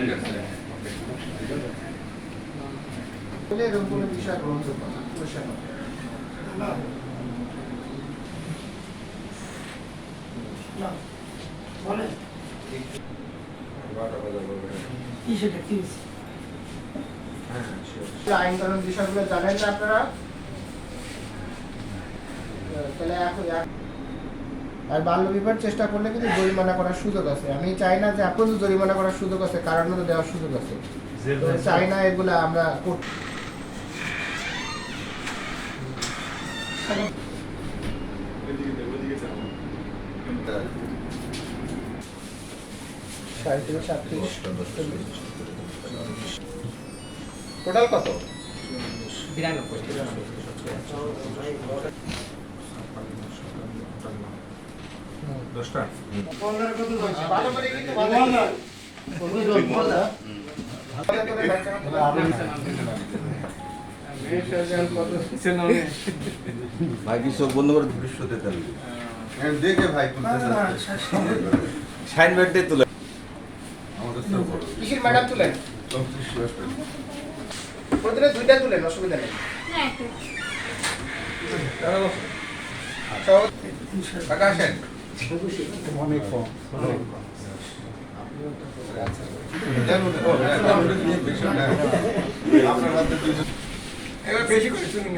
ঠিক আছে। এরকম কোনো বিষয় গ্রহণযোগ্য না পরিষ্কার কথা। যে আইন কানুন বিষয়গুলো জানেন না আপনারা? তাহলে এখন আর বাল্য বিবাহ চেষ্টা করলে কিন্তু জরিমানা করার সুযোগ আছে। আমি চাই না যে আপনাদের জরিমানা করার সুযোগ আছে কারণও তো দেওয়ার সুযোগ আছে। চাই না এগুলা আমরা টোটাল কত? দশটা? ভাই কি চোখ বন্ধ করে ভবিষ্যতে দেখে ভাই সাইন ব্যাগটাই তুলে। আমাদের তো কিসের ম্যাডাম তুলেন? দুইটা তুলেন অসুবিধা নেই। আসেন। আপনার কম দুইজন এবার বেশি করে শুনুন